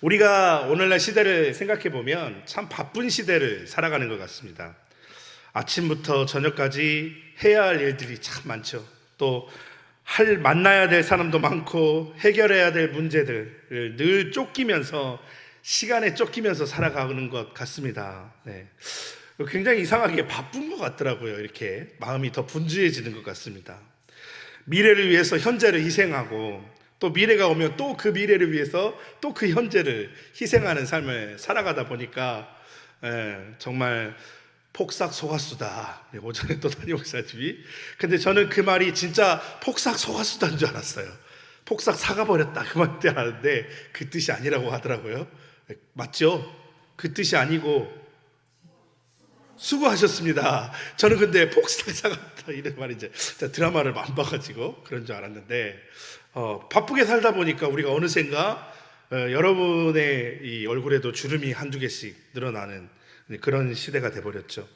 우리가 오늘날 시대를 생각해 보면 참 바쁜 시대를 살아가는 것 같습니다. 아침부터 저녁까지 해야 할 일들이 참 많죠. 또 할 만나야 될 사람도 많고 해결해야 될 문제들을 늘 쫓기면서 시간에 쫓기면서 살아가는 것 같습니다. 네. 굉장히 이상하게 바쁜 것 같더라고요. 이렇게 마음이 더 분주해지는 것 같습니다. 미래를 위해서 현재를 희생하고 또 미래가 오면 또 그 미래를 위해서 또 그 현재를 희생하는 삶을 살아가다 보니까 예, 정말 폭삭 속았수다. 네, 오전에 또 담임 목사님이. 근데 저는 그 말이 진짜 폭삭 속았수다인 줄 알았어요. 폭삭 사가버렸다. 그 말인 줄 알았는데 그 뜻이 아니라고 하더라고요. 예, 맞죠? 그 뜻이 아니고 수고하셨습니다. 저는 근데 폭삭 사갔다 이런 말이제 드라마를 안 봐가지고 그런 줄 알았는데 어, 바쁘게 살다 보니까 우리가 어느샌가 어, 여러분의 이 얼굴에도 주름이 한두 개씩 늘어나는 그런 시대가 돼버렸죠.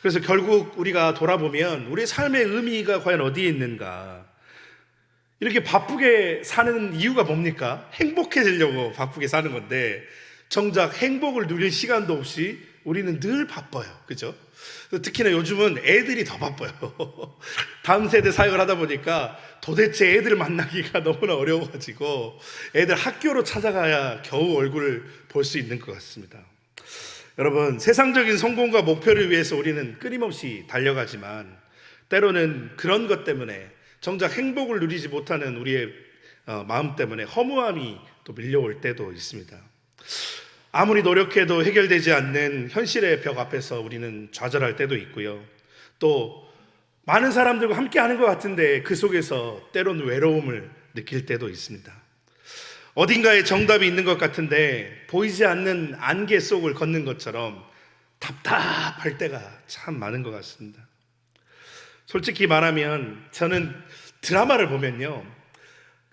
그래서 결국 우리가 돌아보면 우리 삶의 의미가 과연 어디에 있는가? 이렇게 바쁘게 사는 이유가 뭡니까? 행복해지려고 바쁘게 사는 건데 정작 행복을 누릴 시간도 없이 우리는 늘 바빠요. 그죠? 특히나 요즘은 애들이 더 바빠요. 다음 세대 사역을 하다 보니까 도대체 애들 만나기가 너무나 어려워가지고 애들 학교로 찾아가야 겨우 얼굴을 볼 수 있는 것 같습니다. 여러분, 세상적인 성공과 목표를 위해서 우리는 끊임없이 달려가지만 때로는 그런 것 때문에 정작 행복을 누리지 못하는 우리의 어, 마음 때문에 허무함이 또 밀려올 때도 있습니다. 아무리 노력해도 해결되지 않는 현실의 벽 앞에서 우리는 좌절할 때도 있고요. 또 많은 사람들과 함께 하는 것 같은데 그 속에서 때론 외로움을 느낄 때도 있습니다. 어딘가에 정답이 있는 것 같은데 보이지 않는 안개 속을 걷는 것처럼 답답할 때가 참 많은 것 같습니다. 솔직히 말하면 저는 드라마를 보면요.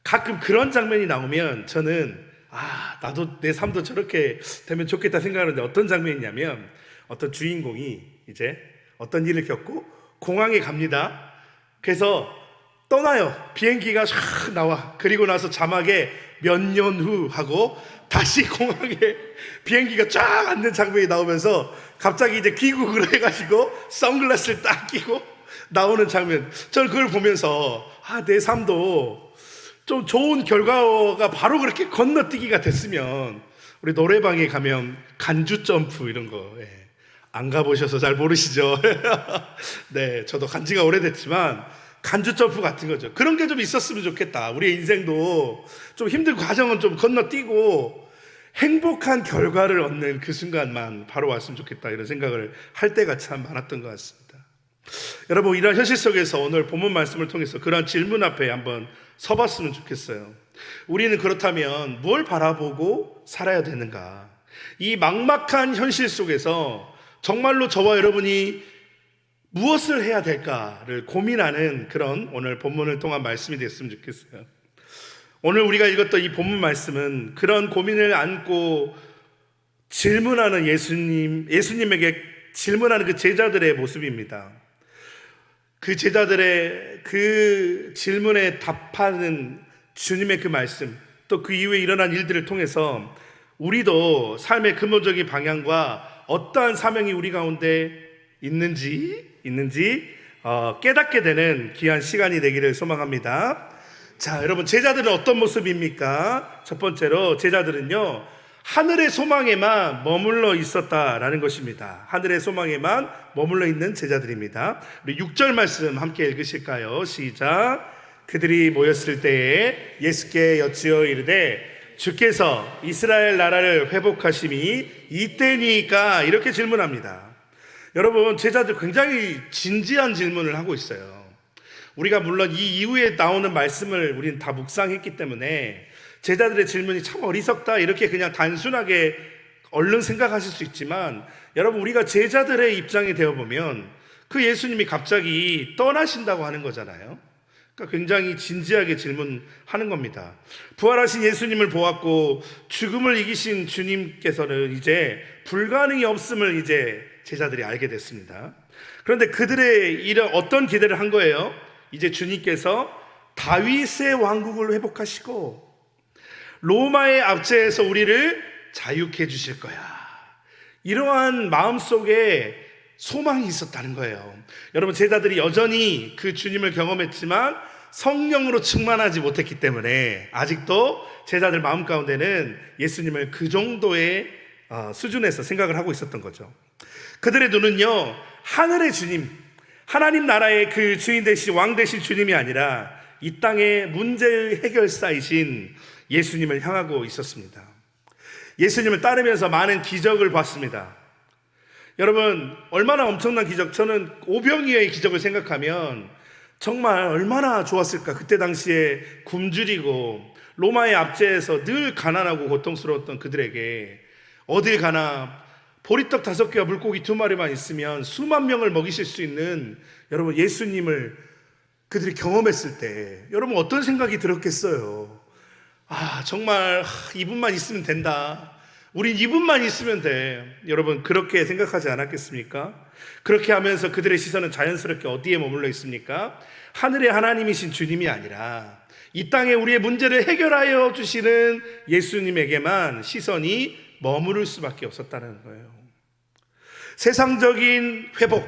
가끔 그런 장면이 나오면 저는 아, 나도 내 삶도 저렇게 되면 좋겠다 생각하는데 어떤 장면이냐면 어떤 주인공이 이제 어떤 일을 겪고 공항에 갑니다. 그래서 떠나요. 비행기가 샥 나와. 그리고 나서 자막에 몇 년 후 하고 다시 공항에 비행기가 쫙 앉는 장면이 나오면서 갑자기 이제 귀국을 해가지고 선글라스를 딱 끼고 나오는 장면. 저는 그걸 보면서 아, 내 삶도 좀 좋은 결과가 바로 그렇게 건너뛰기가 됐으면 우리 노래방에 가면 간주 점프 이런 거. 예. 안 가보셔서 잘 모르시죠? 네, 저도 간 지가 오래됐지만 간주 점프 같은 거죠. 그런 게 좀 있었으면 좋겠다. 우리의 인생도 좀 힘든 과정은 좀 건너뛰고 행복한 결과를 얻는 그 순간만 바로 왔으면 좋겠다. 이런 생각을 할 때가 참 많았던 것 같습니다. 여러분, 이런 현실 속에서 오늘 본문 말씀을 통해서 그런 질문 앞에 한번 서봤으면 좋겠어요. 우리는 그렇다면 뭘 바라보고 살아야 되는가? 이 막막한 현실 속에서 정말로 저와 여러분이 무엇을 해야 될까를 고민하는 그런 오늘 본문을 통한 말씀이 됐으면 좋겠어요. 오늘 우리가 읽었던 이 본문 말씀은 그런 고민을 안고 질문하는 예수님, 예수님에게 질문하는 그 제자들의 모습입니다. 그 제자들의 그 질문에 답하는 주님의 그 말씀, 또 그 이후에 일어난 일들을 통해서 우리도 삶의 근본적인 방향과 어떠한 사명이 우리 가운데 있는지, 있는지 어, 깨닫게 되는 귀한 시간이 되기를 소망합니다. 자, 여러분, 제자들은 어떤 모습입니까? 첫 번째로, 제자들은요, 하늘의 소망에만 머물러 있었다라는 것입니다. 하늘의 소망에만 머물러 있는 제자들입니다. 우리 6절 말씀 함께 읽으실까요? 시작. 그들이 모였을 때에 예수께 여쭈어 이르되 주께서 이스라엘 나라를 회복하심이 이때니까 이렇게 질문합니다. 여러분, 제자들 굉장히 진지한 질문을 하고 있어요. 우리가 물론 이 이후에 나오는 말씀을 우리는 다 묵상했기 때문에 제자들의 질문이 참 어리석다 이렇게 그냥 단순하게 얼른 생각하실 수 있지만 여러분 우리가 제자들의 입장이 되어 보면 그 예수님이 갑자기 떠나신다고 하는 거잖아요. 그러니까 굉장히 진지하게 질문하는 겁니다. 부활하신 예수님을 보았고 죽음을 이기신 주님께서는 이제 불가능이 없음을 이제 제자들이 알게 됐습니다. 그런데 그들의 이런 어떤 기대를 한 거예요? 이제 주님께서 다윗의 왕국을 회복하시고 로마의 압제에서 우리를 자유케 주실 거야. 이러한 마음 속에 소망이 있었다는 거예요. 여러분, 제자들이 여전히 그 주님을 경험했지만 성령으로 충만하지 못했기 때문에 아직도 제자들 마음 가운데는 예수님을 그 정도의 어, 수준에서 생각을 하고 있었던 거죠. 그들의 눈은요, 하늘의 주님, 하나님 나라의 그 주인 되신 왕 되신 주님이 아니라 이 땅의 문제의 해결사이신 예수님을 향하고 있었습니다. 예수님을 따르면서 많은 기적을 봤습니다. 여러분, 얼마나 엄청난 기적, 저는 오병이어의 기적을 생각하면 정말 얼마나 좋았을까. 그때 당시에 굶주리고 로마의 압제에서 늘 가난하고 고통스러웠던 그들에게 어딜 가나 보리떡 다섯 개와 물고기 두 마리만 있으면 수만 명을 먹이실 수 있는 여러분 예수님을 그들이 경험했을 때 여러분 어떤 생각이 들었겠어요? 아, 정말 하, 이분만 있으면 된다. 우린 이분만 있으면 돼. 여러분 그렇게 생각하지 않았겠습니까? 그렇게 하면서 그들의 시선은 자연스럽게 어디에 머물러 있습니까? 하늘의 하나님이신 주님이 아니라 이 땅에 우리의 문제를 해결하여 주시는 예수님에게만 시선이 머무를 수밖에 없었다는 거예요. 세상적인 회복,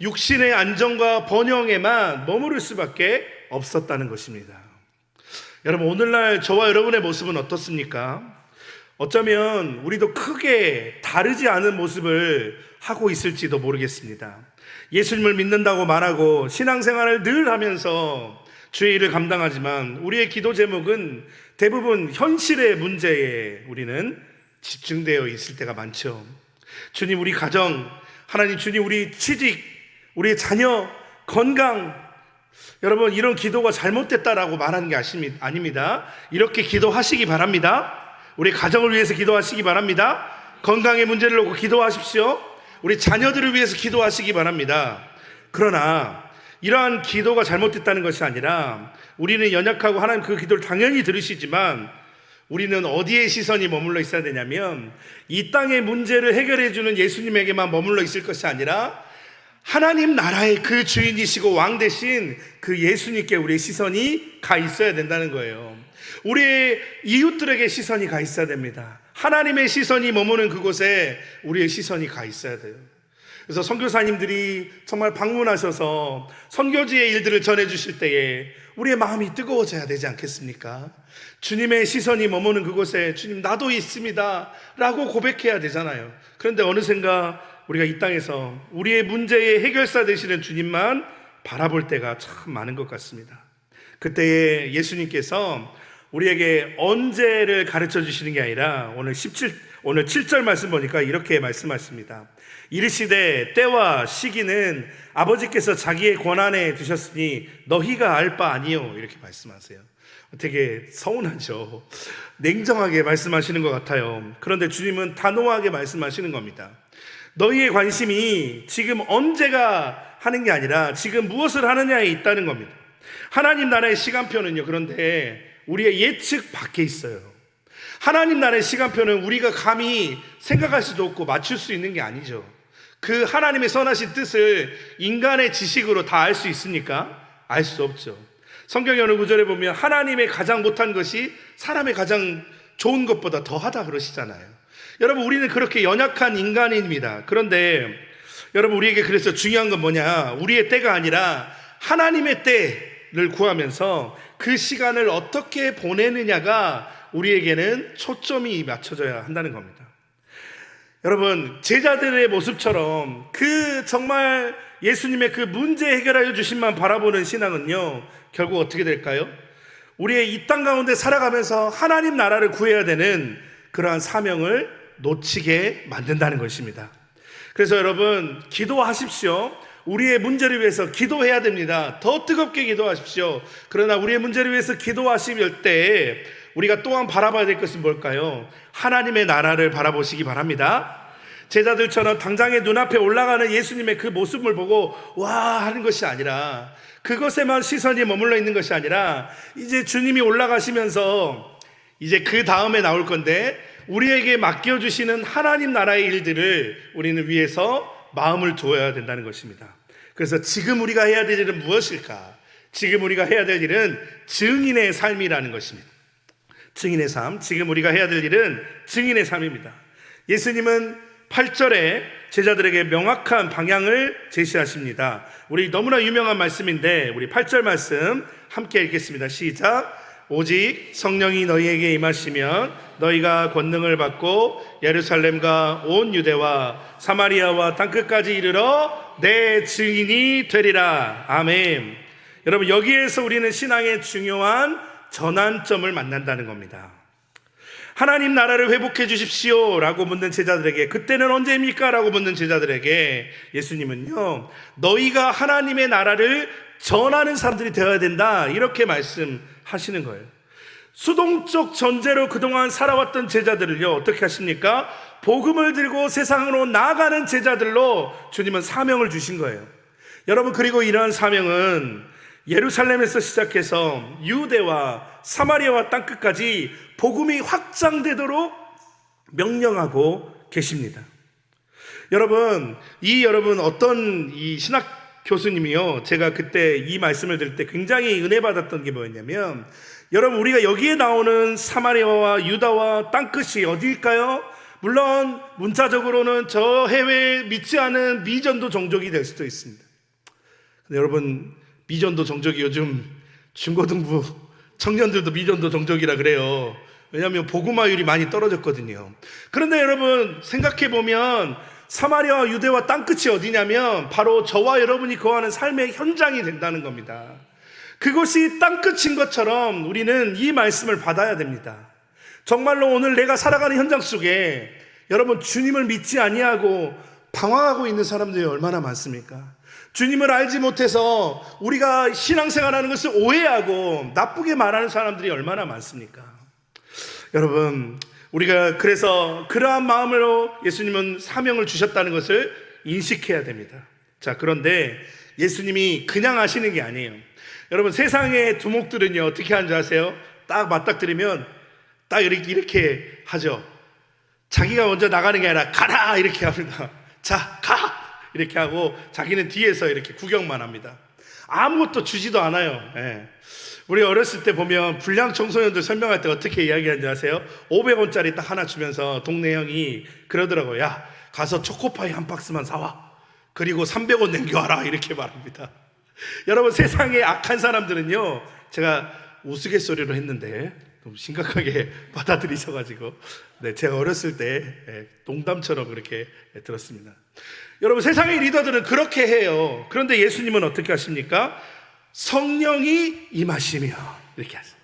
육신의 안정과 번영에만 머무를 수밖에 없었다는 것입니다. 여러분, 오늘날 저와 여러분의 모습은 어떻습니까? 어쩌면 우리도 크게 다르지 않은 모습을 하고 있을지도 모르겠습니다. 예수님을 믿는다고 말하고 신앙생활을 늘 하면서 주의 일을 감당하지만 우리의 기도 제목은 대부분 현실의 문제에 우리는 집중되어 있을 때가 많죠. 주님 우리 가정, 하나님 주님 우리 취직, 우리 자녀 건강 여러분 이런 기도가 잘못됐다라고 말하는 게 아닙니다. 이렇게 기도하시기 바랍니다. 우리 가정을 위해서 기도하시기 바랍니다. 건강의 문제를 놓고 기도하십시오. 우리 자녀들을 위해서 기도하시기 바랍니다. 그러나 이러한 기도가 잘못됐다는 것이 아니라 우리는 연약하고 하나님 그 기도를 당연히 들으시지만 우리는 어디에 시선이 머물러 있어야 되냐면 이 땅의 문제를 해결해 주는 예수님에게만 머물러 있을 것이 아니라 하나님 나라의 그 주인이시고 왕 대신 그 예수님께 우리의 시선이 가 있어야 된다는 거예요. 우리의 이웃들에게 시선이 가 있어야 됩니다. 하나님의 시선이 머무는 그곳에 우리의 시선이 가 있어야 돼요. 그래서 선교사님들이 정말 방문하셔서 선교지의 일들을 전해 주실 때에 우리의 마음이 뜨거워져야 되지 않겠습니까? 주님의 시선이 머무는 그곳에 주님 나도 있습니다. 라고 고백해야 되잖아요. 그런데 어느샌가 우리가 이 땅에서 우리의 문제의 해결사 되시는 주님만 바라볼 때가 참 많은 것 같습니다. 그때에 예수님께서 우리에게 언제를 가르쳐 주시는 게 아니라 오늘 17 오늘 7절 말씀 보니까 이렇게 말씀하십니다. 이르시되 때와 시기는 아버지께서 자기의 권한에 두셨으니 너희가 알 바 아니요 이렇게 말씀하세요. 되게 서운하죠. 냉정하게 말씀하시는 것 같아요. 그런데 주님은 단호하게 말씀하시는 겁니다. 너희의 관심이 지금 언제가 하는 게 아니라 지금 무엇을 하느냐에 있다는 겁니다. 하나님 나라의 시간표는요, 그런데 우리의 예측 밖에 있어요. 하나님 나라의 시간표는 우리가 감히 생각할 수도 없고 맞출 수 있는 게 아니죠. 그 하나님의 선하신 뜻을 인간의 지식으로 다 알 수 있습니까? 알 수 없죠. 성경의 어느 구절에 보면 하나님의 가장 못한 것이 사람의 가장 좋은 것보다 더하다 그러시잖아요. 여러분, 우리는 그렇게 연약한 인간입니다. 그런데 여러분, 우리에게 그래서 중요한 건 뭐냐? 우리의 때가 아니라 하나님의 때를 구하면서 그 시간을 어떻게 보내느냐가 우리에게는 초점이 맞춰져야 한다는 겁니다. 여러분, 제자들의 모습처럼 그 정말 예수님의 그 문제 해결하여 주신만 바라보는 신앙은요, 결국 어떻게 될까요? 우리의 이 땅 가운데 살아가면서 하나님 나라를 구해야 되는 그러한 사명을 놓치게 만든다는 것입니다. 그래서 여러분, 기도하십시오. 우리의 문제를 위해서 기도해야 됩니다. 더 뜨겁게 기도하십시오. 그러나 우리의 문제를 위해서 기도하실 때 우리가 또한 바라봐야 될 것은 뭘까요? 하나님의 나라를 바라보시기 바랍니다. 제자들처럼 당장에 눈앞에 올라가는 예수님의 그 모습을 보고 와 하는 것이 아니라 그것에만 시선이 머물러 있는 것이 아니라 이제 주님이 올라가시면서 이제 그 다음에 나올 건데 우리에게 맡겨주시는 하나님 나라의 일들을 우리는 위해서 마음을 두어야 된다는 것입니다. 그래서 지금 우리가 해야 될 일은 무엇일까? 지금 우리가 해야 될 일은 증인의 삶이라는 것입니다. 증인의 삶. 지금 우리가 해야 될 일은 증인의 삶입니다. 예수님은 8절에 제자들에게 명확한 방향을 제시하십니다. 우리 너무나 유명한 말씀인데 우리 8절 말씀 함께 읽겠습니다. 시작. 오직 성령이 너희에게 임하시면 너희가 권능을 받고 예루살렘과 온 유대와 사마리아와 땅끝까지 이르러 내 증인이 되리라. 아멘. 여러분 여기에서 우리는 신앙의 중요한 전환점을 만난다는 겁니다. 하나님 나라를 회복해 주십시오 라고 묻는 제자들에게 그때는 언제입니까? 라고 묻는 제자들에게 예수님은요 너희가 하나님의 나라를 전하는 사람들이 되어야 된다 이렇게 말씀하시는 거예요 수동적 전제로 그동안 살아왔던 제자들을요 어떻게 하십니까? 복음을 들고 세상으로 나아가는 제자들로 주님은 사명을 주신 거예요 여러분 그리고 이러한 사명은 예루살렘에서 시작해서 유대와 사마리아와 땅끝까지 복음이 확장되도록 명령하고 계십니다. 여러분, 이 여러분 어떤 이 신학 교수님이요. 제가 그때 이 말씀을 들을 때 굉장히 은혜 받았던 게 뭐였냐면 여러분 우리가 여기에 나오는 사마리아와 유다와 땅끝이 어디일까요? 물론 문자적으로는 저 해외에 믿지 않은 미전도 종족이 될 수도 있습니다. 근데 여러분 미전도 종족이 요즘 중고등부 청년들도 미전도 종족이라 그래요. 왜냐하면 복음화율이 많이 떨어졌거든요. 그런데 여러분 생각해 보면 사마리아와 유대와 땅끝이 어디냐면 바로 저와 여러분이 거하는 삶의 현장이 된다는 겁니다. 그것이 땅끝인 것처럼 우리는 이 말씀을 받아야 됩니다. 정말로 오늘 내가 살아가는 현장 속에 여러분 주님을 믿지 아니하고 방황하고 있는 사람들이 얼마나 많습니까? 주님을 알지 못해서 우리가 신앙생활하는 것을 오해하고 나쁘게 말하는 사람들이 얼마나 많습니까? 여러분, 우리가 그래서 그러한 마음으로 예수님은 사명을 주셨다는 것을 인식해야 됩니다. 자, 그런데 예수님이 그냥 하시는 게 아니에요. 여러분, 세상의 두목들은요, 어떻게 하는지 아세요? 딱 맞닥뜨리면 딱 이렇게, 이렇게 하죠. 자기가 먼저 나가는 게 아니라 가라! 이렇게 합니다. 자, 가! 이렇게 하고 자기는 뒤에서 이렇게 구경만 합니다. 아무것도 주지도 않아요. 예. 우리 어렸을 때 보면 불량 청소년들 설명할 때 어떻게 이야기하는지 아세요? 500원짜리 딱 하나 주면서 동네 형이 그러더라고요. 야, 가서 초코파이 한 박스만 사와. 그리고 300원 남겨와라. 이렇게 말합니다. 여러분, 세상에 악한 사람들은요, 제가 우스갯소리로 했는데, 너무 심각하게 받아들이셔가지고, 네, 제가 어렸을 때 예, 농담처럼 그렇게 예, 들었습니다. 여러분, 세상의 리더들은 그렇게 해요. 그런데 예수님은 어떻게 하십니까? 성령이 임하시며 이렇게 하세요.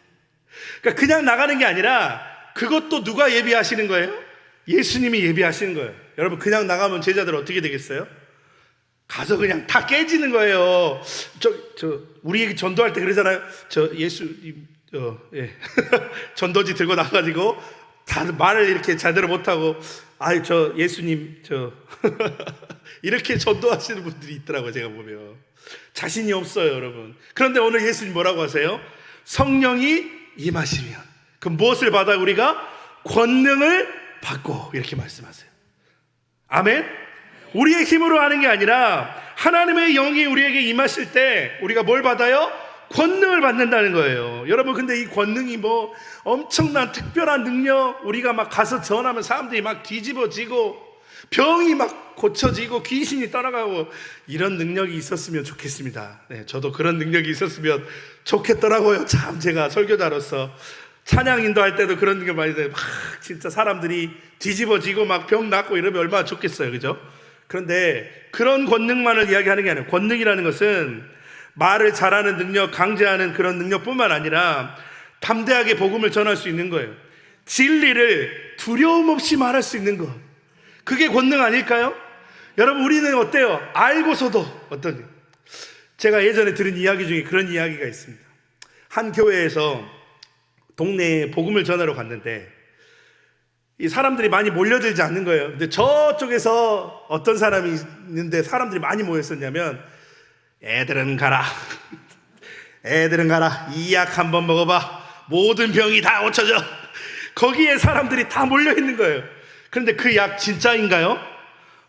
그러니까 그냥 나가는 게 아니라 그것도 누가 예비하시는 거예요? 예수님이 예비하시는 거예요. 여러분 그냥 나가면 제자들 어떻게 되겠어요? 가서 그냥 다 깨지는 거예요. 저, 저, 우리 전도할 때 그러잖아요. 저 예수, 어, 예. 전도지 들고 나가지고 다들 말을 이렇게 제대로 못하고, 아이, 저 예수님, 저, 이렇게 전도하시는 분들이 있더라고요. 제가 보면. 자신이 없어요, 여러분. 그런데 오늘 예수님 뭐라고 하세요? 성령이 임하시면. 그럼 무엇을 받아 우리가? 권능을 받고, 이렇게 말씀하세요. 아멘? 우리의 힘으로 하는 게 아니라 하나님의 영이 우리에게 임하실 때 우리가 뭘 받아요? 권능을 받는다는 거예요. 여러분, 근데 이 권능이 뭐 엄청난 특별한 능력, 우리가 막 가서 전하면 사람들이 막 뒤집어지고 병이 막 고쳐지고 귀신이 떠나가고 이런 능력이 있었으면 좋겠습니다. 네, 저도 그런 능력이 있었으면 좋겠더라고요. 참 제가 설교자로서 찬양 인도할 때도 그런 게 많이 돼요. 막 진짜 사람들이 뒤집어지고 막 병 낫고 이러면 얼마나 좋겠어요. 그죠? 그런데 그런 권능만을 이야기하는 게 아니에요. 권능이라는 것은 말을 잘하는 능력, 강제하는 그런 능력뿐만 아니라 담대하게 복음을 전할 수 있는 거예요. 진리를 두려움 없이 말할 수 있는 것. 그게 권능 아닐까요? 여러분, 우리는 어때요? 알고서도 어떤, 제가 예전에 들은 이야기 중에 그런 이야기가 있습니다. 한 교회에서 동네에 복음을 전하러 갔는데, 이 사람들이 많이 몰려들지 않는 거예요. 근데 저쪽에서 어떤 사람이 있는데 사람들이 많이 모였었냐면, 애들은 가라. 애들은 가라. 이 약 한번 먹어봐. 모든 병이 다 고쳐져. 거기에 사람들이 다 몰려 있는 거예요. 그런데 그 약 진짜인가요?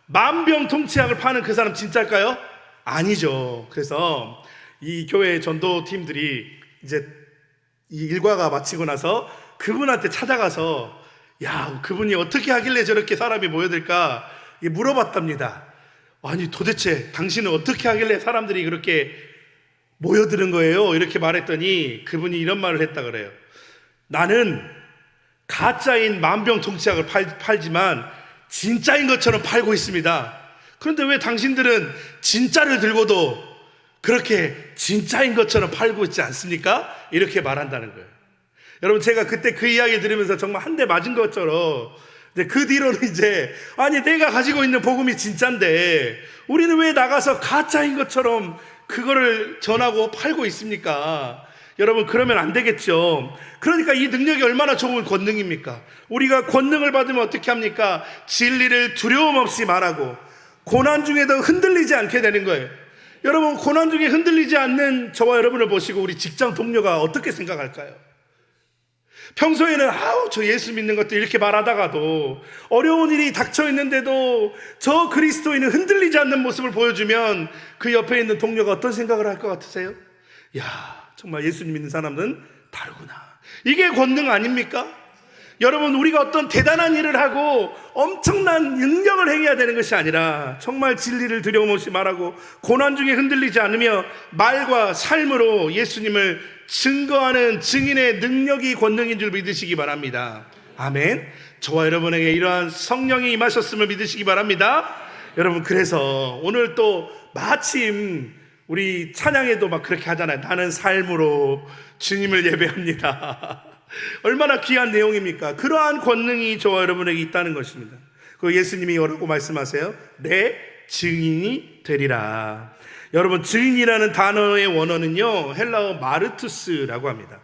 만병통치약을 파는 그 사람 진짜일까요? 아니죠. 그래서 이 교회 전도 팀들이 이제 이 일과가 마치고 나서 그분한테 찾아가서 야 그분이 어떻게 하길래 저렇게 사람이 모여들까 이 물어봤답니다. 아니 도대체 당신은 어떻게 하길래 사람들이 그렇게 모여드는 거예요? 이렇게 말했더니 그분이 이런 말을 했다 그래요. 나는 가짜인 만병통치약을 팔, 팔지만 진짜인 것처럼 팔고 있습니다. 그런데 왜 당신들은 진짜를 들고도 그렇게 진짜인 것처럼 팔고 있지 않습니까? 이렇게 말한다는 거예요. 여러분 제가 그때 그 이야기 들으면서 정말 한 대 맞은 것처럼 이제 그 뒤로는 이제 아니 내가 가지고 있는 복음이 진짜인데 우리는 왜 나가서 가짜인 것처럼 그거를 전하고 팔고 있습니까? 여러분 그러면 안 되겠죠. 그러니까 이 능력이 얼마나 좋은 권능입니까? 우리가 권능을 받으면 어떻게 합니까? 진리를 두려움 없이 말하고 고난 중에도 흔들리지 않게 되는 거예요. 여러분 고난 중에 흔들리지 않는 저와 여러분을 보시고 우리 직장 동료가 어떻게 생각할까요? 평소에는 아우 저 예수 믿는 것도 이렇게 말하다가도 어려운 일이 닥쳐 있는데도 저 그리스도인은 흔들리지 않는 모습을 보여주면 그 옆에 있는 동료가 어떤 생각을 할 것 같으세요? 야 정말 예수님 믿는 사람은 다르구나. 이게 권능 아닙니까? 여러분 우리가 어떤 대단한 일을 하고 엄청난 능력을 행해야 되는 것이 아니라 정말 진리를 두려움 없이 말하고 고난 중에 흔들리지 않으며 말과 삶으로 예수님을 증거하는 증인의 능력이 권능인 줄 믿으시기 바랍니다. 아멘. 저와 여러분에게 이러한 성령이 임하셨음을 믿으시기 바랍니다. 여러분 그래서 오늘 또 마침 우리 찬양에도 막 그렇게 하잖아요. 나는 삶으로 주님을 예배합니다. 얼마나 귀한 내용입니까? 그러한 권능이 저와 여러분에게 있다는 것입니다. 그 예수님이 뭐라고 말씀하세요? 내 증인이 되리라. 여러분 증인이라는 단어의 원어는요 헬라어 마르투스라고 합니다.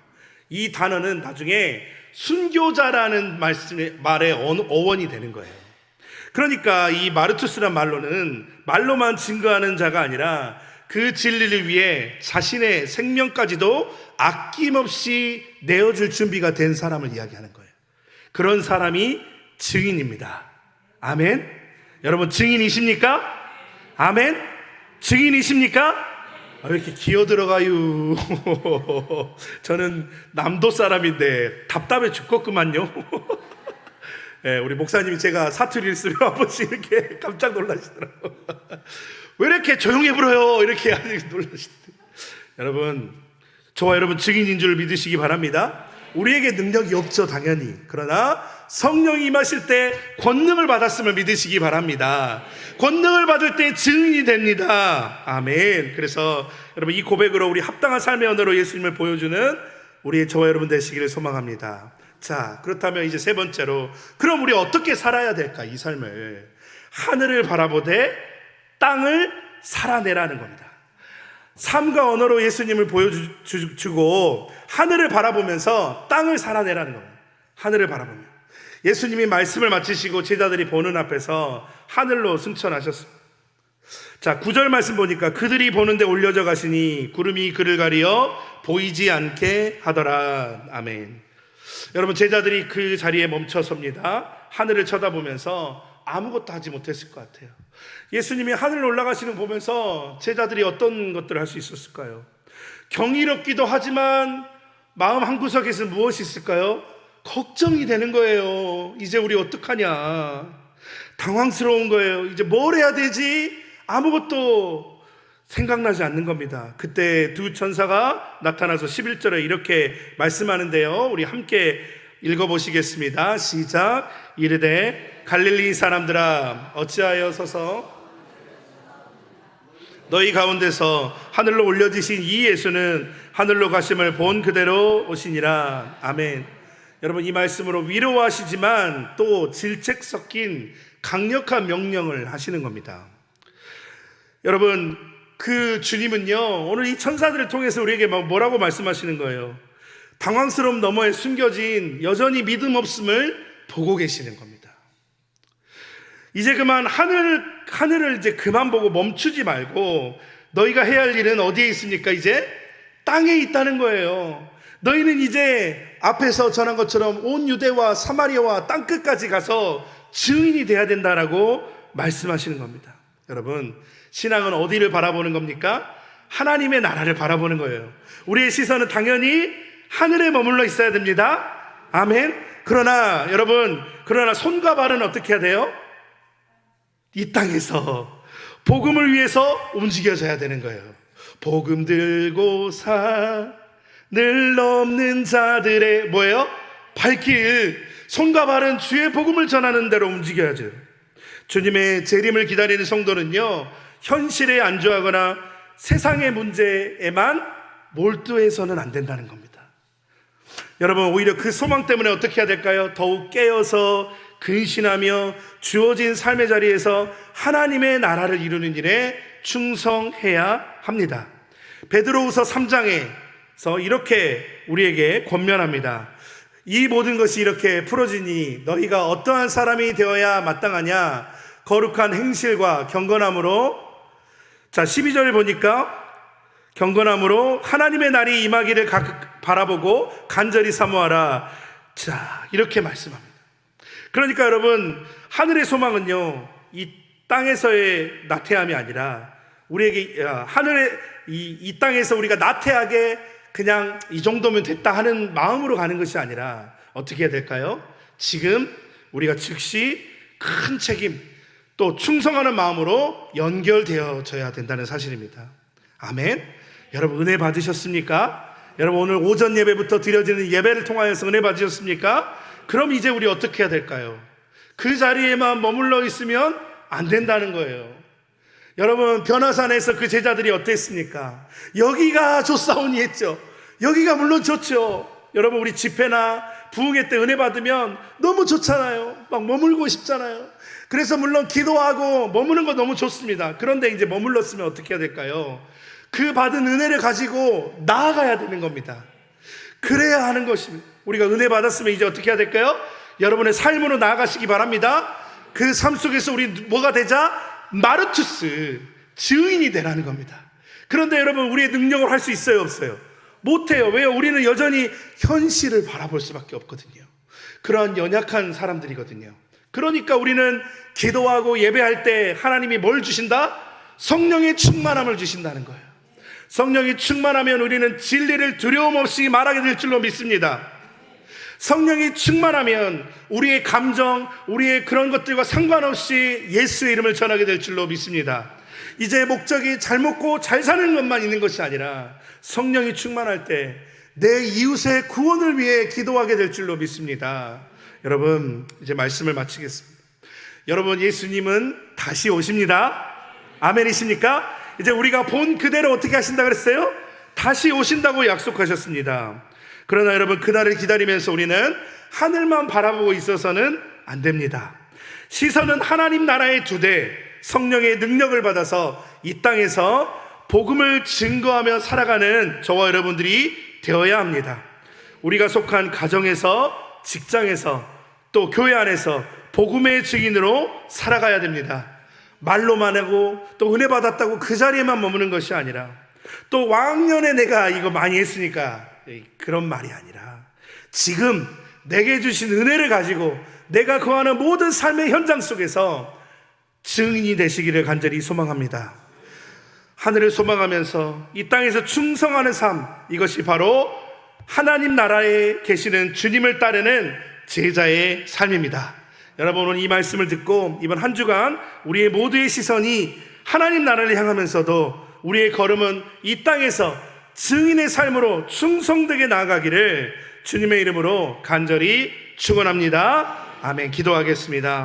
이 단어는 나중에 순교자라는 말씀의 말의 어원이 되는 거예요. 그러니까 이 마르투스란 말로는 말로만 증거하는 자가 아니라 그 진리를 위해 자신의 생명까지도 아낌없이 내어줄 준비가 된 사람을 이야기하는 거예요. 그런 사람이 증인입니다. 아멘. 여러분 증인이십니까? 아멘. 증인이십니까? 아, 왜 이렇게 기어 들어가요? 저는 남도 사람인데 답답해 죽겠구만요. 예, 우리 목사님이 제가 사투리를 쓰면 한 번씩 이렇게 깜짝 놀라시더라고요. 왜 이렇게 조용히 불어요? 이렇게 놀라시더라고요. 여러분, 저와 여러분 증인인 줄 믿으시기 바랍니다. 우리에게 능력이 없죠, 당연히. 그러나 성령이 임하실 때 권능을 받았음을 믿으시기 바랍니다. 권능을 받을 때 증인이 됩니다. 아멘. 그래서 여러분 이 고백으로 우리 합당한 삶의 언어로 예수님을 보여주는 우리의 저와 여러분 되시기를 소망합니다. 자, 그렇다면 이제 세 번째로 그럼 우리 어떻게 살아야 될까? 이 삶을 하늘을 바라보되 땅을 살아내라는 겁니다. 삶과 언어로 예수님을 보여주고 하늘을 바라보면서 땅을 살아내라는 겁니다. 하늘을 바라보면. 예수님이 말씀을 마치시고 제자들이 보는 앞에서 하늘로 승천하셨습니다. 자, 구절 말씀 보니까 그들이 보는데 올려져 가시니 구름이 그를 가리어 보이지 않게 하더라. 아멘. 여러분, 제자들이 그 자리에 멈춰 섭니다. 하늘을 쳐다보면서 아무것도 하지 못했을 것 같아요. 예수님이 하늘 올라가시는 보면서 제자들이 어떤 것들을 할 수 있었을까요? 경이롭기도 하지만 마음 한구석에서 무엇이 있을까요? 걱정이 되는 거예요. 이제 우리 어떡하냐. 당황스러운 거예요. 이제 뭘 해야 되지? 아무것도 생각나지 않는 겁니다. 그때 두 천사가 나타나서 11절에 이렇게 말씀하는데요. 우리 함께 읽어보시겠습니다. 시작. 이르되 갈릴리 사람들아 어찌하여 서서 너희 가운데서 하늘로 올려지신 이 예수는 하늘로 가심을 본 그대로 오시니라. 아멘. 여러분 이 말씀으로 위로하시지만 또 질책 섞인 강력한 명령을 하시는 겁니다. 여러분 그 주님은요 오늘 이 천사들을 통해서 우리에게 뭐라고 말씀하시는 거예요? 당황스러움 너머에 숨겨진 여전히 믿음 없음을 보고 계시는 겁니다. 이제 그만 하늘 하늘을 이제 그만 보고 멈추지 말고 너희가 해야 할 일은 어디에 있습니까? 이제 땅에 있다는 거예요. 너희는 이제 앞에서 전한 것처럼 온 유대와 사마리아와 땅 끝까지 가서 증인이 돼야 된다라고 말씀하시는 겁니다. 여러분, 신앙은 어디를 바라보는 겁니까? 하나님의 나라를 바라보는 거예요. 우리의 시선은 당연히 하늘에 머물러 있어야 됩니다. 아멘. 그러나 여러분, 그러나 손과 발은 어떻게 해야 돼요? 이 땅에서 복음을 위해서 움직여져야 되는 거예요. 복음 들고 산 을 넘는 자들의 뭐예요? 발길 손과 발은 주의 복음을 전하는 대로 움직여야죠. 주님의 재림을 기다리는 성도는요 현실에 안주하거나 세상의 문제에만 몰두해서는 안 된다는 겁니다. 여러분 오히려 그 소망 때문에 어떻게 해야 될까요? 더욱 깨어서 근신하며 주어진 삶의 자리에서 하나님의 나라를 이루는 일에 충성해야 합니다. 베드로후서 3장에 서 이렇게 우리에게 권면합니다. 이 모든 것이 이렇게 풀어지니 너희가 어떠한 사람이 되어야 마땅하냐? 거룩한 행실과 경건함으로 자 12절 보니까 경건함으로 하나님의 날이 임하기를 각 바라보고 간절히 사모하라. 자, 이렇게 말씀합니다. 그러니까 여러분, 하늘의 소망은요, 이 땅에서의 나태함이 아니라 우리에게 아, 하늘의 이, 이 땅에서 우리가 나태하게 그냥 이 정도면 됐다 하는 마음으로 가는 것이 아니라 어떻게 해야 될까요? 지금 우리가 즉시 큰 책임 또 충성하는 마음으로 연결되어져야 된다는 사실입니다. 아멘. 여러분 은혜 받으셨습니까? 여러분 오늘 오전 예배부터 드려지는 예배를 통하여서 은혜 받으셨습니까? 그럼 이제 우리 어떻게 해야 될까요? 그 자리에만 머물러 있으면 안 된다는 거예요. 여러분 변화산에서 그 제자들이 어땠습니까? 여기가 좋사오니 했죠. 여기가 물론 좋죠. 여러분 우리 집회나 부흥회 때 은혜 받으면 너무 좋잖아요. 막 머물고 싶잖아요. 그래서 물론 기도하고 머무는 거 너무 좋습니다. 그런데 이제 머물렀으면 어떻게 해야 될까요? 그 받은 은혜를 가지고 나아가야 되는 겁니다. 그래야 하는 것입니다. 우리가 은혜 받았으면 이제 어떻게 해야 될까요? 여러분의 삶으로 나아가시기 바랍니다. 그 삶 속에서 우리 뭐가 되자? 마르투스, 증인이 되라는 겁니다. 그런데 여러분, 우리의 능력을 할 수 있어요, 없어요? 못해요. 왜요? 우리는 여전히 현실을 바라볼 수밖에 없거든요. 그러한 연약한 사람들이거든요. 그러니까 우리는 기도하고 예배할 때 하나님이 뭘 주신다? 성령의 충만함을 주신다는 거예요. 성령이 충만하면 우리는 진리를 두려움 없이 말하게 될 줄로 믿습니다. 성령이 충만하면 우리의 감정, 우리의 그런 것들과 상관없이 예수의 이름을 전하게 될 줄로 믿습니다. 이제 목적이 잘 먹고 잘 사는 것만 있는 것이 아니라 성령이 충만할 때 내 이웃의 구원을 위해 기도하게 될 줄로 믿습니다. 여러분, 이제 말씀을 마치겠습니다. 여러분, 예수님은 다시 오십니다. 아멘이십니까? 이제 우리가 본 그대로 어떻게 하신다 그랬어요? 다시 오신다고 약속하셨습니다. 그러나 여러분, 그날을 기다리면서 우리는 하늘만 바라보고 있어서는 안 됩니다. 시선은 하나님 나라의 두 대, 성령의 능력을 받아서 이 땅에서 복음을 증거하며 살아가는 저와 여러분들이 되어야 합니다. 우리가 속한 가정에서, 직장에서, 또 교회 안에서 복음의 증인으로 살아가야 됩니다. 말로만 하고 또 은혜 받았다고 그 자리에만 머무는 것이 아니라 또 왕년에 내가 이거 많이 했으니까 그런 말이 아니라 지금 내게 주신 은혜를 가지고 내가 거하는 모든 삶의 현장 속에서 증인이 되시기를 간절히 소망합니다. 하늘을 소망하면서 이 땅에서 충성하는 삶, 이것이 바로 하나님 나라에 계시는 주님을 따르는 제자의 삶입니다. 여러분 오늘 이 말씀을 듣고 이번 한 주간 우리의 모두의 시선이 하나님 나라를 향하면서도 우리의 걸음은 이 땅에서 증인의 삶으로 충성되게 나아가기를 주님의 이름으로 간절히 축원합니다. 아멘. 기도하겠습니다.